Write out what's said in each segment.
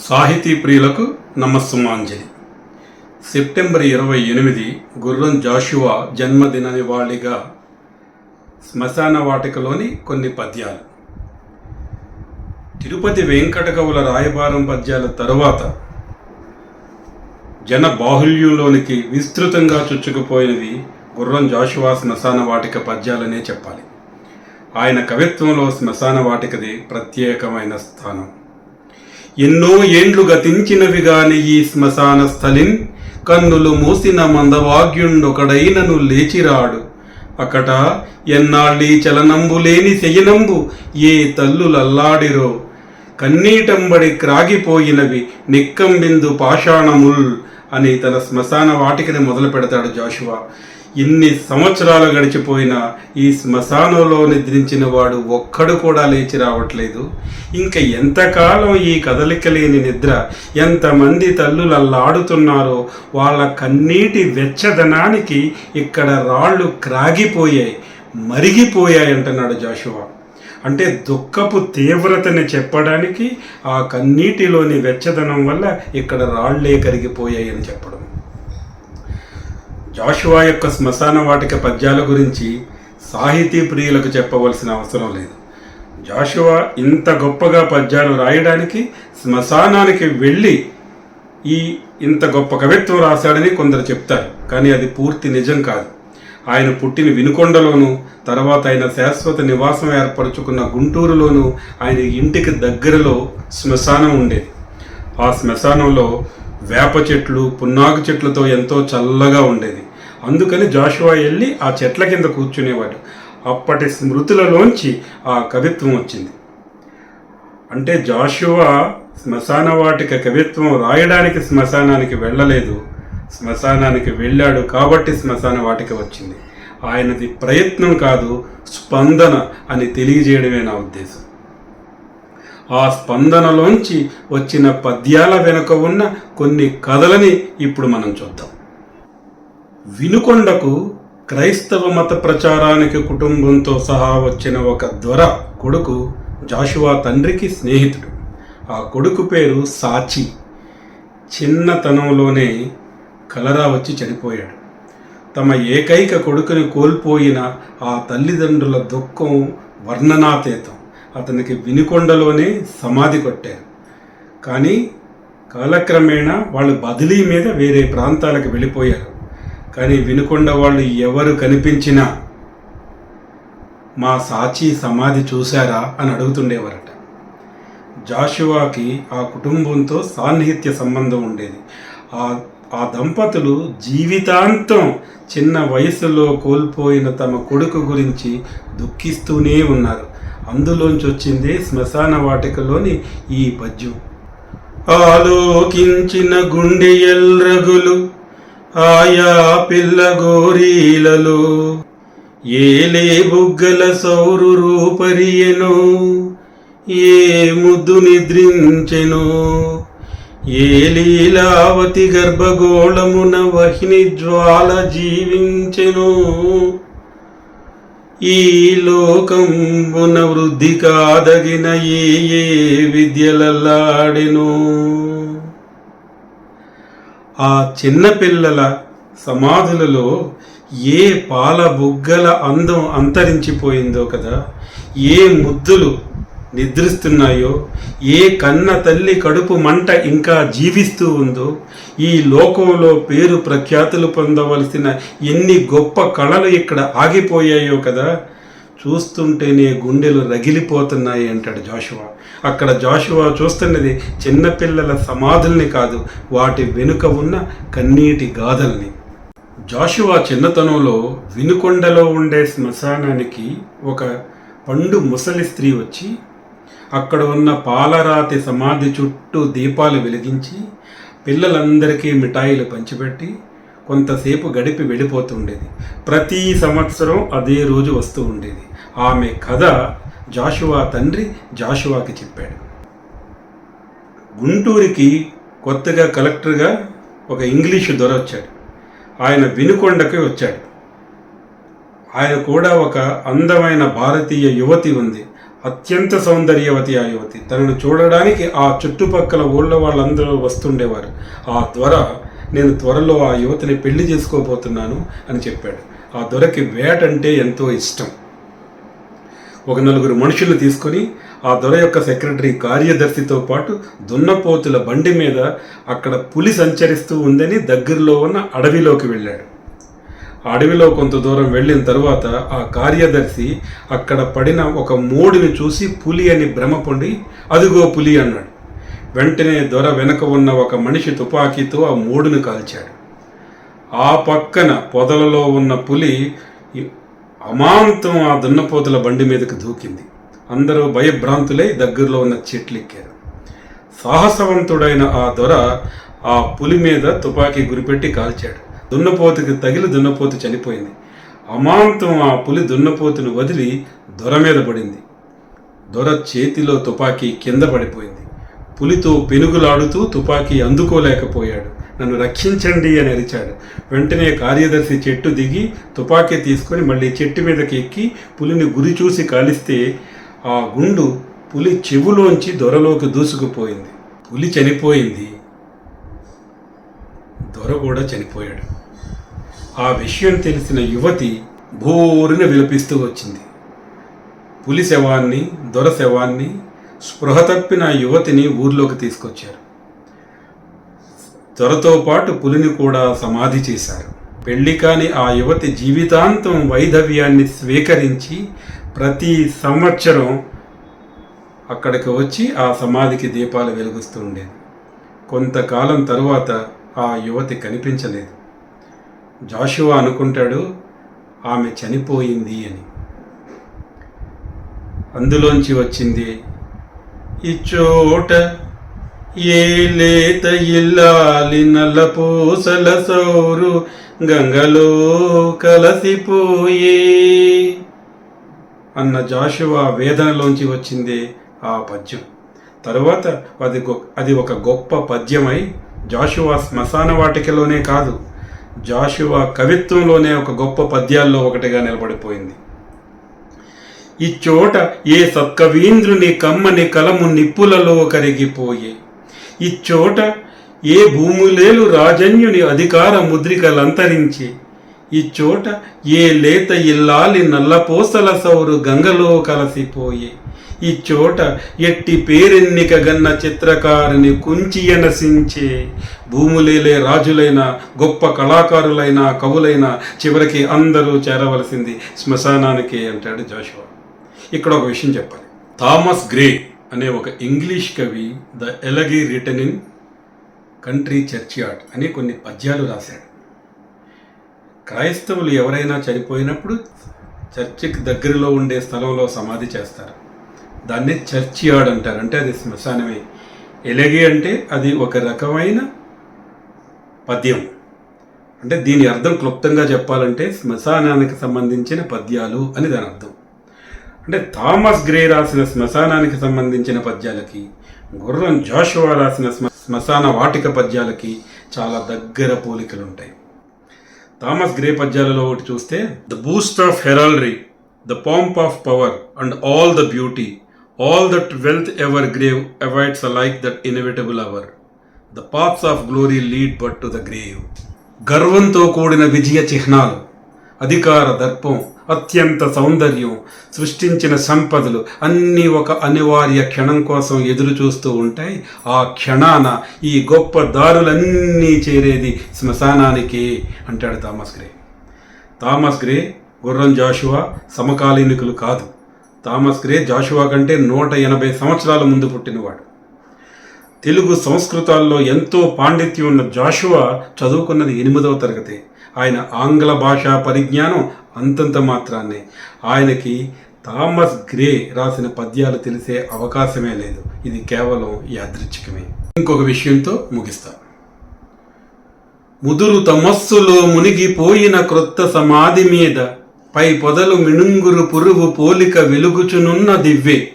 సాహితీ ప్రియులకు నమస్సుమాంజలి. సెప్టెంబర్ ఇరవై ఎనిమిది గుర్రం జాషువా జన్మదిన నివాళిగా శ్మశాన వాటికలోని కొన్ని పద్యాలు. తిరుపతి వెంకట రాయబారం పద్యాల తరువాత జన బాహుల్యంలోనికి విస్తృతంగా చుచ్చుకుపోయినవి గుర్రం జాషువా శ్మశాన వాటిక పద్యాలనే చెప్పాలి. ఆయన కవిత్వంలో శ్మశాన వాటికది ప్రత్యేకమైన స్థానం. ఎన్నో ఏండ్లు గతించినవి గాని ఈ శ్మశాన స్థలిన్. కన్నులు మూసిన మందవాగ్యుండొకడైనను లేచిరాడు. అకట ఎన్నాళ్ళీ చలనంబు లేని శయనంబు ఏ తల్లులల్లాడిరో. కన్నీటంబడి క్రాగిపోయినవి నిక్కంబిందు పాషాణముల్ అని తన శ్మశాన వాటికని మొదలు పెడతాడు జాషువా. ఇన్ని సంవత్సరాలు గడిచిపోయినా ఈ శ్మశానంలో నిద్రించిన వాడు ఒక్కడు కూడా లేచి రావట్లేదు. ఇంకా ఎంతకాలం ఈ కదలిక లేని నిద్ర ఎంతమంది తల్లులు అల్లాడుతున్నారో వాళ్ళ కన్నీటి వెచ్చదనానికి ఇక్కడ రాళ్ళు క్రాగిపోయాయి మరిగిపోయాయి అంటున్నాడు జాషువా. అంటే దుఃఖపు తీవ్రతని చెప్పడానికి ఆ కన్నీటిలోని వెచ్చదనం వల్ల ఇక్కడ రాళ్ళే కరిగిపోయాయి అని చెప్పడం జాషువా యొక్క శ్మశాన వాటిక పద్యాల గురించి సాహితీ ప్రియులకు చెప్పవలసిన అవసరం లేదు. జాషువా ఇంత గొప్పగా పద్యాలు రాయడానికి శ్మశానానికి వెళ్ళి ఈ ఇంత గొప్ప కవిత్వం రాశాడని కొందరు చెప్తారు కానీ అది పూర్తి నిజం కాదు. ఆయన పుట్టిన వినుకొండలోను తర్వాత ఆయన శాశ్వత నివాసం ఏర్పరచుకున్న గుంటూరులోను ఆయన ఇంటికి దగ్గరలో శ్మశానం ఉండేది. ఆ శ్మశానంలో వేప చెట్లు పున్నాగు చెట్లతో ఎంతో చల్లగా ఉండేది. అందుకని జాషువా వెళ్ళి ఆ చెట్ల కింద కూర్చునేవాడు. అప్పటి స్మృతులలోంచి ఆ కవిత్వం వచ్చింది. అంటే జాషువా శ్మశాన వాటిక కవిత్వం రాయడానికి శ్మశానానికి వెళ్ళలేదు. శ్మశానానికి వెళ్ళాడు కాబట్టి శ్మశాన వాటిక వచ్చింది. ఆయనది ప్రయత్నం కాదు స్పందన అని తెలియజేయడమే నా ఉద్దేశం. ఆ స్పందనలోంచి వచ్చిన పద్యాల వెనుక ఉన్న కొన్ని కథలని ఇప్పుడు మనం చూద్దాం. వినుకొండకు క్రైస్తవ మత ప్రచారానికి కుటుంబంతో సహా వచ్చిన ఒక దొర కొడుకు జాషువా తండ్రికి స్నేహితుడు. ఆ కొడుకు పేరు సాచి. చిన్నతనంలోనే కలరా వచ్చి చనిపోయాడు. తమ ఏకైక కొడుకుని కోల్పోయిన ఆ తల్లిదండ్రుల దుఃఖం వర్ణనాతీతం. అతనికి వినుకొండలోనే సమాధి కొట్టారు. కానీ కాలక్రమేణా వాళ్ళు బదిలీ మీద వేరే ప్రాంతాలకు వెళ్ళిపోయారు. కానీ వినుకొండ వాళ్ళు ఎవరు కనిపించినా మా సాచి సమాధి చూశారా అని అడుగుతుండేవారట. జాషువాకి ఆ కుటుంబంతో సాన్నిహిత్య సంబంధం ఉండేది. ఆ ఆ దంపతులు జీవితాంతం చిన్న వయసులో కోల్పోయిన తమ కొడుకు గురించి దుఃఖిస్తూనే ఉన్నారు. అందులోంచి వచ్చిందే శ్మశాన వాటికలోని ఈ పద్యం. ఆలోకించిన గుండె ఎల్రగులు ఆయా పిల్ల గోరీలలో ఏలే బుగ్గల సౌరు రూపరియను ఏ ముద్దు నిద్రించెను ఏ లీలావతి గర్భగోళమున వహిని జ్వాల జీవించెను. ఈ లోకంబున వృద్ధి కాదగిన ఏ ఏ విద్యలల్లాడెను. ఆ చిన్నపిల్లల సమాధులలో ఏ పాల బుగ్గల అందం అంతరించిపోయిందో కదా ఏ ముద్దులు నిద్రిస్తున్నాయో? ఏ కన్న తల్లి కడుపు మంట ఇంకా జీవిస్తూ ఉందో? ఈ లోకంలో పేరు ప్రఖ్యాతులు పొందవలసిన ఎన్ని గొప్ప కళలు ఇక్కడ ఆగిపోయాయో కదా? చూస్తుంటేనే గుండెలు రగిలిపోతున్నాయి అంటాడు జాషువా. అక్కడ జాషువా చూస్తున్నది చిన్నపిల్లల సమాధుల్ని కాదు వాటి వెనుక ఉన్న కన్నీటి గాథల్ని. జాషువా చిన్నతనంలో వినుకొండలో ఉండే శ్మశానానికి ఒక పండు ముసలి స్త్రీ వచ్చి అక్కడ ఉన్న పాలరాతి సమాధి చుట్టూ దీపాలు వెలిగించి పిల్లలందరికీ మిఠాయిలు పంచిపెట్టి కొంతసేపు గడిపి వెళ్ళిపోతుండేది. ప్రతి సంవత్సరం అదే రోజు వస్తూ ఉండేది. ఆమె కథ జాషువా తండ్రి జాషువాకి చెప్పాడు. గుంటూరుకి కొత్తగా కలెక్టర్గా ఒక ఇంగ్లీషు దొర వచ్చాడు. ఆయన వినుకొండకి వచ్చాడు. ఆయన కూడా ఒక అందమైన భారతీయ యువతి ఉంది. అత్యంత సౌందర్యవతి ఆ యువతి తనను చూడడానికి ఆ చుట్టుపక్కల ఊళ్ళో వాళ్ళందరూ వస్తుండేవారు. ఆ త్వర నేను త్వరలో ఆ యువతిని పెళ్ళి చేసుకోబోతున్నాను అని చెప్పాడు. ఆ దొరకి వేట అంటే ఎంతో ఇష్టం. ఒక నలుగురు మనుషులు తీసుకొని ఆ దొర యొక్క సెక్రటరీ కార్యదర్శితో పాటు దున్నపోతుల బండి మీద అక్కడ పులి సంచరిస్తూ ఉందని దగ్గరలో ఉన్న అడవిలోకి వెళ్ళాడు. అడవిలో కొంత దూరం వెళ్ళిన తరువాత ఆ కార్యదర్శి అక్కడ పడిన ఒక మోడిని చూసి పులి అని భ్రమపొండి అదిగో పులి అన్నాడు. వెంటనే దొర వెనక ఉన్న ఒక మనిషి తుపాకీతో ఆ మోడును కాల్చాడు. ఆ పక్కన పొదలలో ఉన్న పులి అమాంతం ఆ దున్నపోతుల బండి మీదకి దూకింది. అందరూ భయభ్రాంతులై దగ్గరలో ఉన్న చెట్లు ఎక్కారు సాహసవంతుడైన ఆ దొర ఆ పులి మీద తుపాకీ గురిపెట్టి కాల్చాడు. దున్నపోతుకి తగిలి దున్నపోతు చనిపోయింది. అమాంతం ఆ పులి దున్నపోతును వదిలి దొర మీద పడింది. దొర చేతిలో తుపాకీ కింద పడిపోయింది. పులితో పెనుగులాడుతూ తుపాకీ అందుకోలేకపోయాడు. నన్ను రక్షించండి అని అరిచాడు. వెంటనే కార్యదర్శి చెట్టు దిగి తుపాకీ తీసుకొని మళ్ళీ చెట్టు మీదకి ఎక్కి పులిని గురి చూసి కాలిస్తే ఆ గుండు పులి చెవులోంచి దొరలోకి దూసుకుపోయింది. పులి చనిపోయింది. దొర కూడా చనిపోయాడు. ఆ విషయం తెలిసిన యువతి భూరిన విలపిస్తూ వచ్చింది. పులి శవాన్ని దొర శవాన్ని స్పృహ తప్పిన యువతిని ఊర్లోకి తీసుకొచ్చారు. దొరతో పాటు పులిని కూడా సమాధి చేశారు. పెళ్ళి కాని ఆ యువతి జీవితాంతం వైధవ్యాన్ని స్వీకరించి ప్రతి సంవత్సరం అక్కడికి వచ్చి ఆ సమాధికి దీపాలు వెలుగుస్తూ ఉండేది. కొంతకాలం తరువాత ఆ యువతి కనిపించలేదు. జాషువా అనుకుంటాడు ఆమె చనిపోయింది అని. అందులోంచి వచ్చింది ఈ చోట ఏ లేత ఇల్లాలి నల్ల పూసల సౌరు గంగలో కలసిపోయే అన్న జాషువా వేదనలోంచి వచ్చింది ఆ పద్యం. తరువాత అది గొ అది ఒక గొప్ప పద్యమై జాషువా శ్మశాన వాటికలోనే కాదు జాషువా కవిత్వంలోనే ఒక గొప్ప పద్యాల్లో ఒకటిగా నిలబడిపోయింది. ఈ చోట ఏ సత్కవీంద్రుని కమ్మని కలము నిప్పులలో కరిగిపోయే. ఈ చోట ఏ భూములేలు రాజన్యుని అధికార ముద్రికలంతరించి. ఈ చోట ఏ లేత ఇల్లాలి నల్లపోసల సౌరు గంగలో కలసిపోయే. ఈ చోట ఎట్టి పేరెన్నిక గన్న చిత్రకారుని కుంచియనసించే భూములేలే రాజులైన గొప్ప కళాకారులైన కవులైన చివరికి అందరూ చేరవలసింది శ్మశానానికి అంటాడు జాషువా. ఇక్కడ ఒక విషయం చెప్పాలి. థామస్ గ్రే అనే ఒక ఇంగ్లీష్ కవి the elegy written in country churchyard అని కొన్ని పద్యాలు రాశాడు. క్రైస్తవులు ఎవరైనా చనిపోయినప్పుడు చర్చికి దగ్గరలో ఉండే స్థలంలో సమాధి చేస్తారు. దాన్ని చర్చ్ యార్డ్ అంటారు. అంటే అది శ్మశానమే. ఎలాగే అంటే అది ఒక రకమైన పద్యం. అంటే దీని అర్థం క్లుప్తంగా చెప్పాలంటే శ్మశానానికి సంబంధించిన పద్యాలు అని దాని అర్థం. అంటే థామస్ గ్రే రాసిన శ్మశానానికి సంబంధించిన పద్యాలకి గుర్రం జాషువా రాసిన శ్మశాన వాటిక పద్యాలకి చాలా దగ్గర పోలికలు ఉంటాయి థామస్ గ్రే పద్యాలలో ఒకటి చూస్తే the boast of హెరాల్రీ the pomp of power and all the beauty all that wealth ever grave avoids like that inevitable hour the paths of glory lead but to the grave గర్వంతో కూడిన విజయ చిహ్నాలు అధికార దర్పం అత్యంత సౌందర్యం సృష్టించిన సంపదలు అన్నీ ఒక అనివార్య క్షణం కోసం ఎదురు చూస్తూ ఉంటాయి. ఆ క్షణాన ఈ గొప్ప దారులన్నీ చేరేది శ్మశానానికి అంటాడు Thomas grey. Thomas grey Gurram Jashuva సమకాలీనికులు కాదు. థామస్ గ్రే జాషువా కంటే నూట ఎనభై సంవత్సరాల ముందు పుట్టినవాడు. తెలుగు సంస్కృతాల్లో ఎంతో పాండిత్యం ఉన్న జాషువా చదువుకున్నది ఎనిమిదవ తరగతి. ఆయన ఆంగ్ల భాషా పరిజ్ఞానం అంతంత మాత్రాన్నే. ఆయనకి థామస్ గ్రే రాసిన పద్యాలు తెలిసే అవకాశమే లేదు. ఇది కేవలం యాదృచ్ఛికమే. ఇంకొక విషయంతో ముగిస్తా. ముదురు తమస్సులో మునిగిపోయిన క్రొత్త సమాధి మీద పై పొదలు మిణుంగురు పురుగు పోలిక వెలుగుచునున్న దివ్వే.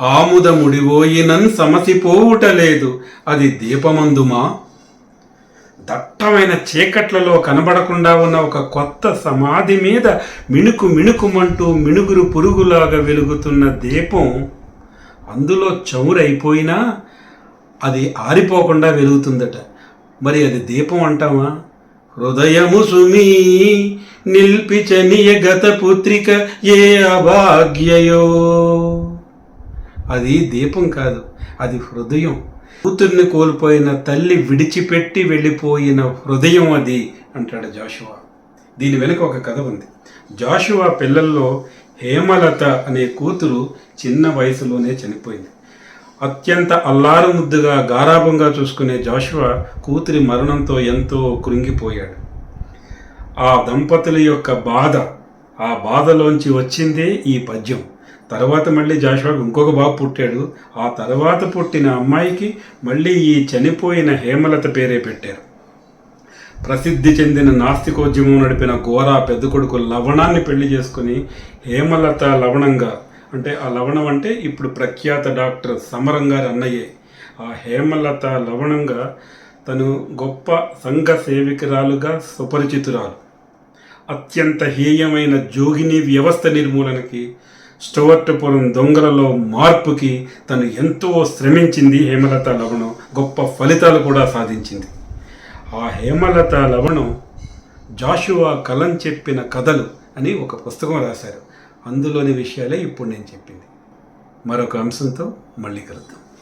ఆముదముడివోయినన్ సమసిపోవుట లేదు అది దీపమందుమా? దట్టమైన చీకట్లలో కనబడకుండా ఉన్న ఒక కొత్త సమాధి మీద మిణుకు మిణుకుమంటూ మిణుగురు పురుగులాగా వెలుగుతున్న దీపం అందులో చమురైపోయినా అది ఆరిపోకుండా వెలుగుతుందట. మరి అది దీపం అంటామా? హృదయము సుమీ నిల్పిచనియ గత పుత్రిక ఏ అభాగ్యయో. అది దీపం కాదు అది హృదయం. కూతుర్ని కోల్పోయిన తల్లి విడిచిపెట్టి వెళ్ళిపోయిన హృదయం అది అంటాడు జాషువా. దీని వెనుక ఒక కథ ఉంది. జాషువా పిల్లల్లో హేమలత అనే కూతురు చిన్న వయసులోనే చనిపోయింది. అత్యంత అల్లారు ముద్దుగా గారాభంగా చూసుకునే జాషువా కూతురి మరణంతో ఎంతో కృంగిపోయాడు. ఆ దంపతుల యొక్క బాధ ఆ బాధలోంచి వచ్చిందే ఈ పద్యం. తర్వాత మళ్ళీ జాషువాకు ఇంకొక బాబు పుట్టాడు. ఆ తర్వాత పుట్టిన అమ్మాయికి మళ్ళీ ఈ చనిపోయిన హేమలత పేరే పెట్టారు. ప్రసిద్ధి చెందిన నాస్తికోద్యమం నడిపిన గోరా పెద్ద కొడుకు లవణాన్ని పెళ్ళి చేసుకుని హేమలత లవణంగా అంటే ఆ లవణం అంటే ఇప్పుడు ప్రఖ్యాత డాక్టర్ సమరం గారి అన్నయ్యే. ఆ హేమలత లవణంగా తను గొప్ప సంఘ సేవికురాలుగా సుపరిచితురాలు. అత్యంత హేయమైన జోగిని వ్యవస్థ నిర్మూలనకి స్టువర్ట్పురం దొంగలలో మార్పుకి తను ఎంతో శ్రమించింది హేమలత లవణం. గొప్ప ఫలితాలు కూడా సాధించింది. ఆ హేమలత లవణం జాషువా కలం చెప్పిన కథలు అని ఒక పుస్తకం రాశారు. అందులోని విషయాలే ఇప్పుడు నేను చెప్పింది. మరొక అంశంతో మళ్ళీ కలుద్దాం.